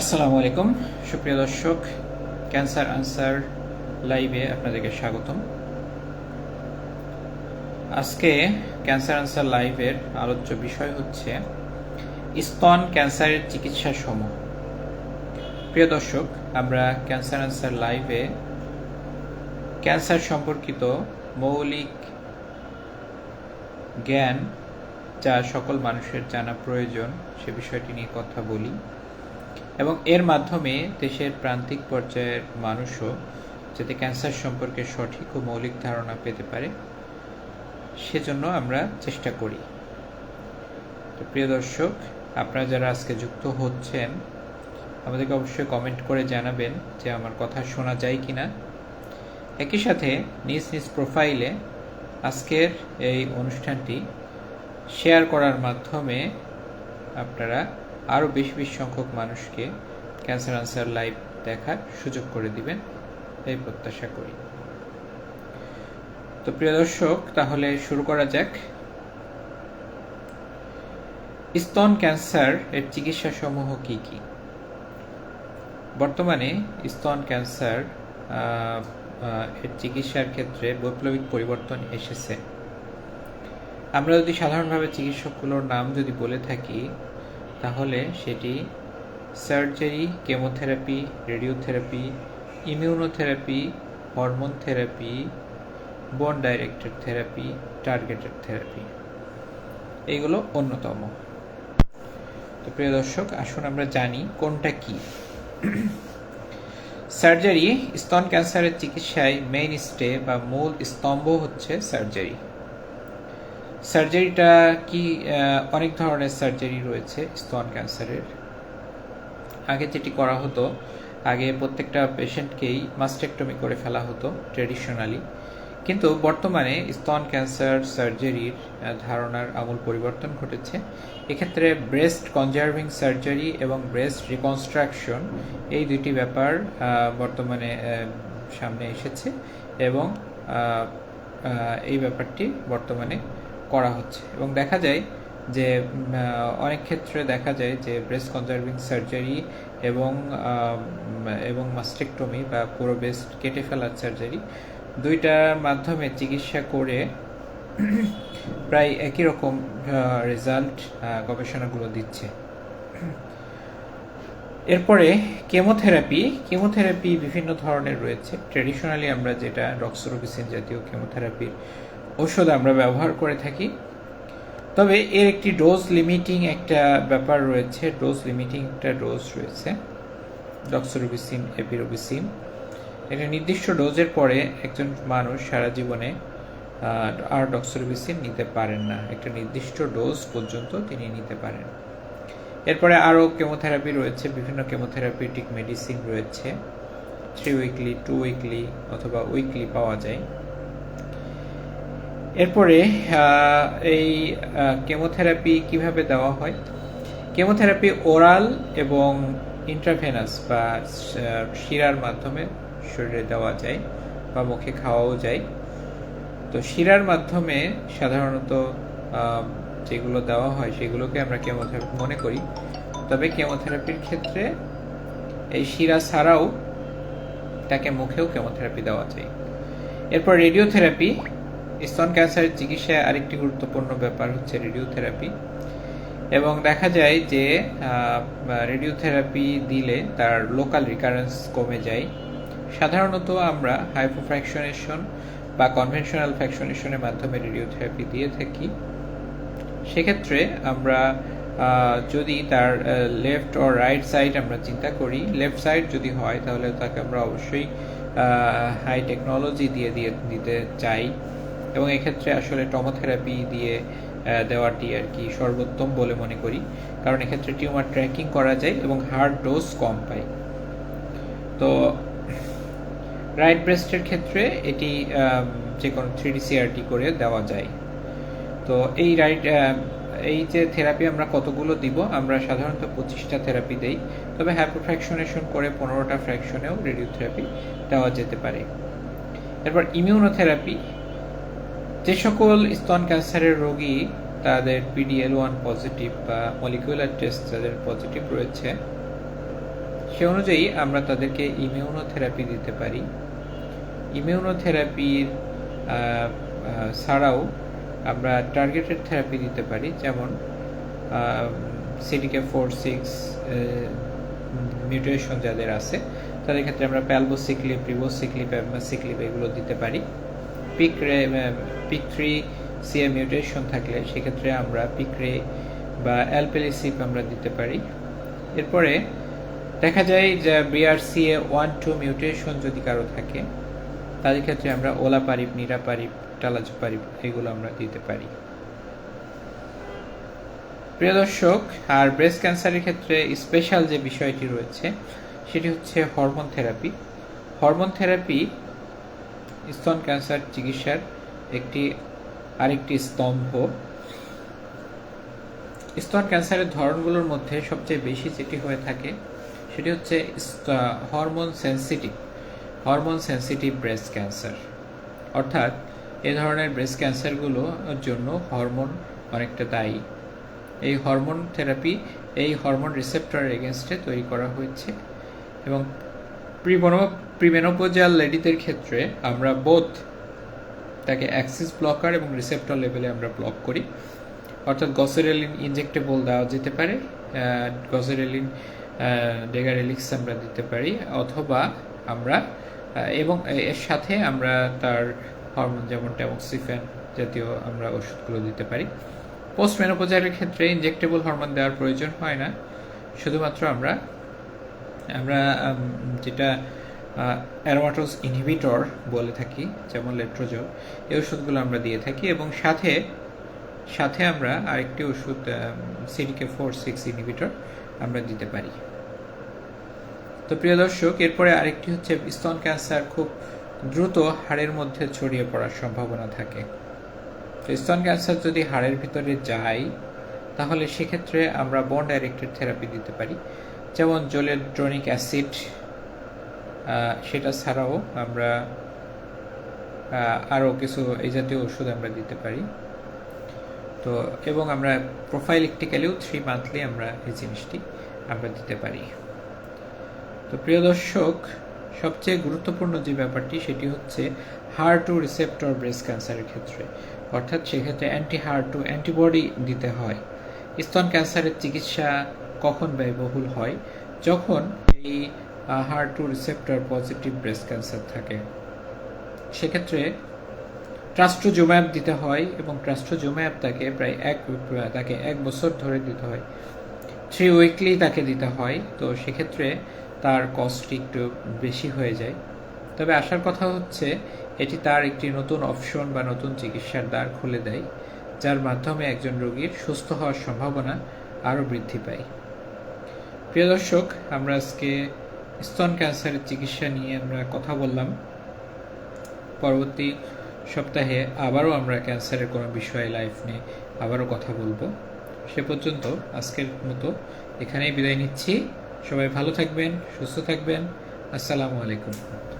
আসসালামু আলাইকুম। সুপ্রিয় দর্শক ক্যান্সার আনসার লাইভে আপনাদেরকে স্বাগতম। আজকে ক্যান্সার আনসার লাইভের আলোচ্য বিষয় হচ্ছে স্তন ক্যান্সারের চিকিৎসা সমূহ প্রিয় দর্শক, আমরা ক্যান্সার আনসার লাইভে ক্যান্সার সম্পর্কিত মৌলিক জ্ঞান যা সকল মানুষের জানা প্রয়োজন সে বিষয়টি নিয়ে কথা বলি। এবং এর মাধ্যমে দেশের প্রান্তিক পর্যায়ের মানুষও যাতে ক্যান্সার সম্পর্কে সঠিক ও মৌলিক ধারণা পেতে পারে, সেজন্য আমরা চেষ্টা করি। তো প্রিয় দর্শক, আপনারা যারা আজকে যুক্ত হচ্ছেন, আমাদেরকে অবশ্যই কমেন্ট করে জানাবেন যে আমার কথা শোনা যায় কি না একই সাথে নিজ নিজ প্রোফাইলে আজকের এই অনুষ্ঠানটি শেয়ার করার মাধ্যমে আপনারা আরও বেশি বেশি সংখ্যক মানুষকে ক্যান্সার আনসার লাইভ দেখার সুযোগ করে দিবেন এই প্রত্যাশা করি। তো প্রিয় দর্শক, তাহলে শুরু করা যাক। স্তন ক্যান্সার এর চিকিৎসা সমূহ কি কি? বর্তমানে স্তন ক্যান্সার এর চিকিৎসার ক্ষেত্রে বৈপ্লবিক পরিবর্তন এসেছে। আমরা যদি সাধারণভাবে চিকিৎসকগুলোর নাম যদি বলে থাকি তাহলে সেটি surgery, chemotherapy, radiotherapy, immunotherapy, hormone therapy bone directed therapy, targeted therapy. এইগুলো অন্যতম। তো প্রিয় দর্শক, আসুন আমরা জানি কোনটা কি। সার্জারি, স্তন ক্যান্সারের চিকিৎসায় মেইন স্টে বা মূল স্তম্ভ হচ্ছে সার্জারি। সার্জারিটা কি অনেক ধরনের সার্জারি রয়েছে স্তন ক্যান্সারের। আগে যেটি করা হতো, আগে প্রত্যেকটা পেশেন্টকেই মাস্টেকটমি করে ফেলা হতো ট্রেডিশনালি কিন্তু বর্তমানে স্তন ক্যান্সার সার্জারির ধারণার আমূল পরিবর্তন ঘটেছে। এক্ষেত্রে ব্রেস্ট কনজার্ভিং সার্জারি এবং ব্রেস্ট রিকনস্ট্রাকশন এই দুটি ব্যাপার বর্তমানে সামনে এসেছে এবং এই ব্যাপারটি বর্তমানে করা হচ্ছে। এবং দেখা যায় যে অনেক ক্ষেত্রে দেখা যায় যে ব্রেস্ট কনজার্ভিং সার্জারি এবং এবং মাস্টেকটমি বা পুরো ব্রেস্ট কেটে ফেলার সার্জারি দুইটার মাধ্যমে চিকিৎসা করে প্রায় একই রকম রেজাল্ট গবেষণাগুলো দিচ্ছে। এরপরে কেমোথেরাপি কেমোথেরাপি বিভিন্ন ধরনের রয়েছে। ট্রেডিশনালি আমরা যেটা ডক্সোরোবিসিন জাতীয় কেমোথেরাপির ঔষধ আমরা ব্যবহার করে থাকি। তবে এর একটি ডোজ লিমিটিং একটা ব্যাপার রয়েছে ডোজ লিমিটিং একটা ডোজ রয়েছে ডক্সোরোবিসিন এপিরোবিসিন একটা নির্দিষ্ট ডোজের পরে একজন মানুষ সারা জীবনে আর ডক্সোরোবিসিন নিতে পারেন না। একটা নির্দিষ্ট ডোজ পর্যন্ত তিনি নিতে পারেন। এরপরে আরও কেমোথেরাপি রয়েছে, বিভিন্ন কেমোথেরাপিউটিক মেডিসিন রয়েছে। থ্রি উইকলি টু উইকলি অথবা উইকলি পাওয়া যায়। এরপরে এই কেমোথেরাপি কীভাবে দেওয়া হয়? কেমোথেরাপি ওরাল এবং ইন্ট্রাভেনাস বা শিরার মাধ্যমে শরীরে দেওয়া যায় বা মুখে খাওয়াও যায়। তো শিরার মাধ্যমে সাধারণত যেগুলো দেওয়া হয় সেগুলোকে আমরা কেমোথেরাপি মনে করি। তবে কেমোথেরাপির ক্ষেত্রে এই শিরা ছাড়াও তাকে মুখেও কেমোথেরাপি দেওয়া যায়। এরপর রেডিওথেরাপি স্তন ক্যান্সারের চিকিৎসায় আরেকটি গুরুত্বপূর্ণ ব্যাপার হচ্ছে রেডিওথেরাপি। এবং দেখা যায় যে রেডিওথেরাপি দিলে তার লোকাল রিকারেন্স কমে যায়। সাধারণত আমরা হাইপোফ্র্যাকশনেশন বা কনভেনশনাল ফ্র্যাকশনেশনের মাধ্যমে রেডিওথেরাপি দিয়ে থাকি। সেক্ষেত্রে আমরা যদি তার লেফট ও রাইট সাইড আমরা চিন্তা করি, লেফট সাইড যদি হয় তাহলে তাকে আমরা অবশ্যই হাই টেকনোলজি দিয়ে দিয়ে দিতে চাই। এবং এক্ষেত্রে আসলে টমোথেরাপি দিয়ে দেওয়াটি আর কি সর্বোত্তম বলে মনে করি। কারণ এক্ষেত্রে টিউমার ট্র্যাকিং করা যায় এবং হার্ড ডোজ কম পায় তো রাইট ব্রেস্টের ক্ষেত্রে এটি যে কোনো থ্রি সিআরটি করে দেওয়া যায়। তো এই রাইট এই যে থেরাপি আমরা কতগুলো দিব, আমরা সাধারণত পঁচিশটা থেরাপি দেই। তবে হ্যাপোফ্র্যাকশনেশন করে পনেরোটা ফ্র্যাকশনেও রেডিওথেরাপি দেওয়া যেতে পারে। এরপর ইমিউনোথেরাপি যে সকল স্তন ক্যান্সারের রোগী তাদের পিডিএল ওয়ান পজিটিভ বা মলিকুলার টেস্ট যাদের পজিটিভ রয়েছে, সে অনুযায়ী আমরা তাদেরকে ইমিউনোথেরাপি দিতে পারি। ইমিউনোথেরাপির ছাড়াও আমরা টার্গেটেড থেরাপি দিতে পারি, যেমন সিডিকে ফোর সিক্স মিউটেশন যাদের আছে, তাদের ক্ষেত্রে আমরা প্যালবোসিক্লিপ রিবোসিক্লিপ অ্যামাসিক্লিপ এগুলো দিতে পারি। পিক রে পিক থ্রি সিএ মিউটেশন থাকলে সেক্ষেত্রে আমরা পিক রে বা অ্যালপেলিসিপ আমরা দিতে পারি। এরপরে দেখা যায় যে বিআরসিএ ওয়ান টু মিউটেশন যদি কারও থাকে, তাদের ক্ষেত্রে আমরা ওলা পারিপ নিরা পারিপ টালাজ পারিপ এগুলো আমরা দিতে পারি। প্রিয় দর্শক, আর ব্রেস্ট ক্যান্সারের ক্ষেত্রে স্পেশাল যে বিষয়টি রয়েছে, সেটি হচ্ছে হরমোন থেরাপি হরমোন থেরাপি স্তন ক্যান্সার চিকিৎসার একটি, আরেকটি স্তম্ভ। স্তন ক্যান্সারের ধরনগুলোর মধ্যে সবচেয়ে বেশি যেটি হয়ে থাকে, সেটি হচ্ছে hormone sensitive hormone sensitive breast cancer. অর্থাৎ এ ধরনের ব্রেস্ট ক্যান্সারগুলোর জন্য হরমোন অনেকটা দায়ী। এই হরমোন থেরাপি, এই হরমোন রিসেপ্টরের এগেনস্টে তৈরি করা হয়েছে এবং প্রিমনো প্রিমেনোপোজাল লেডিদের ক্ষেত্রে আমরা বোধ তাকে অ্যাক্সিস ব্লকার এবং রিসেপ্টর লেভেলে আমরা ব্লক করি। অর্থাৎ গসেরেলিন ইনজেক্টেবল দেওয়া যেতে পারে গসেরেলিন ডেগারেলিক্স আমরা দিতে পারি, অথবা আমরা এবং এর সাথে আমরা তার হরমোন যেমন ট্যামক্সিফেন জাতীয় আমরা ওষুধগুলো দিতে পারি। পোস্ট মেনোপোজারের ক্ষেত্রে ইনজেক্টেবল হরমোন দেওয়ার প্রয়োজন হয় না। শুধুমাত্র আমরা আমরা যেটা অ্যারোমাটোস ইনহিবিটর বলে থাকি, যেমন লেট্রোজল, এই ওষুধগুলো আমরা দিয়ে থাকি এবং সাথে সাথে আমরা আরেকটি ওষুধ সিডিকে ফোর সিক্স ইনহিবিটর আমরা দিতে পারি। তো প্রিয় দর্শক, এরপরে আরেকটি হচ্ছে স্তন ক্যান্সার খুব দ্রুত হাড়ের মধ্যে ছড়িয়ে পড়ার সম্ভাবনা থাকে। তো স্তন ক্যান্সার যদি হাড়ের ভিতরে যায়, তাহলে সেক্ষেত্রে আমরা বন ডাইরেক্টেড থেরাপি দিতে পারি। যেমন জোলেড্রনিক অ্যাসিড সেটা ছাড়াও আমরা আরও কিছু এই জাতীয় ওষুধ আমরা দিতে পারি। তো, এবং আমরা প্রোফাইলিকটিক্যালিও থ্রি মান্থলি আমরা এই জিনিসটি আমরা দিতে পারি। তো প্রিয় দর্শক, সবচেয়ে গুরুত্বপূর্ণ যে ব্যাপারটি সেটি হচ্ছে হার টু রিসেপ্টর ব্রেস্ট ক্যান্সারের ক্ষেত্রে। অর্থাৎ সেক্ষেত্রে অ্যান্টি হার টু অ্যান্টিবডি দিতে হয়। স্তন ক্যান্সারের চিকিৎসা কখন ব্যয়বহুল হয়? যখন এই HER two receptor positive breast cancer থাকে। সেক্ষেত্রে ট্রাস্ট্রোজোম্যাপ দিতে হয় এবং ট্রাস্ট্রোজোম্যাপ তাকে প্রায় এক, তাকে এক বছর ধরে দিতে হয়। থ্রি উইকলি তাকে দিতে হয়, তো সেক্ষেত্রে তার কস্টটি একটু বেশি হয়ে যায়। তবে আসার কথা হচ্ছে, এটি তার একটি নতুন অপশন বা নতুন চিকিৎসার দ্বার খুলে দেয়, যার মাধ্যমে একজন রোগীর সুস্থ হওয়ার সম্ভাবনা আরও বৃদ্ধি পায়। প্রিয় দর্শক, আমরা আজকে স্তন ক্যান্সারের চিকিৎসা নিয়ে আমরা কথা বললাম। পরবর্তী সপ্তাহে আবারও আমরা ক্যান্সারের কোনো বিষয়ে লাইফ নিয়ে আবারও কথা বলব। সে পর্যন্ত আজকের মতো এখানেই বিদায় নিচ্ছি। সবাই ভালো থাকবেন, সুস্থ থাকবেন। আসসালামু আলাইকুম।